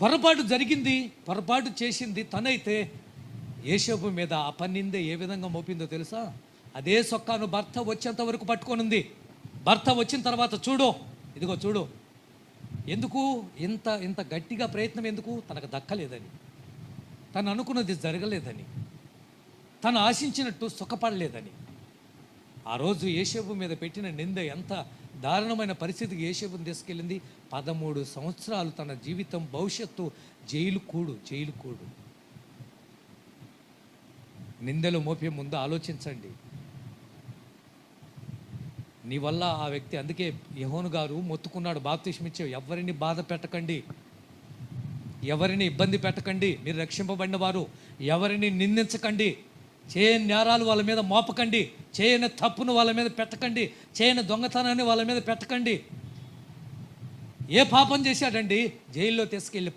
పొరపాటు జరిగింది పొరపాటు చేసింది తనైతే ఏషోపు మీద ఆ పన్నిందే ఏ విధంగా మోపిందో తెలుసా? అదే సొక్కాను భర్త వచ్చేంత వరకు పట్టుకొనుంది భర్త వచ్చిన తర్వాత చూడు ఇదిగో చూడు. ఎందుకు? ఇంత ఇంత గట్టిగా ప్రయత్నం ఎందుకు? తనకు దక్కలేదని. తను అనుకున్నది జరగలేదని. తను ఆశించినట్టు సుఖపడలేదని. ఆ రోజు ఏషేపు మీద పెట్టిన నింద ఎంత దారుణమైన పరిస్థితికి ఏషేపుని తీసుకెళ్ళింది? పదమూడు సంవత్సరాలు తన జీవితం భవిష్యత్తు జైలు కూడు జైలు కూడు. నిందలు మోపే ముందు ఆలోచించండి. నీ వల్ల ఆ వ్యక్తి అందుకే యహోను గారు మొత్తుకున్నాడు. బాప్తిష్మిచ్చే ఎవరిని బాధ పెట్టకండి. ఎవరిని ఇబ్బంది పెట్టకండి. మీరు రక్షింపబడిన వారు. ఎవరిని నిందించకండి. చేయని నేరాలు వాళ్ళ మీద మోపకండి. చేయని తప్పును వాళ్ళ మీద పెట్టకండి. చేయని దొంగతనాన్ని వాళ్ళ మీద పెట్టకండి. ఏ పాపం చేశాడండి? జైల్లో తీసుకెళ్ళి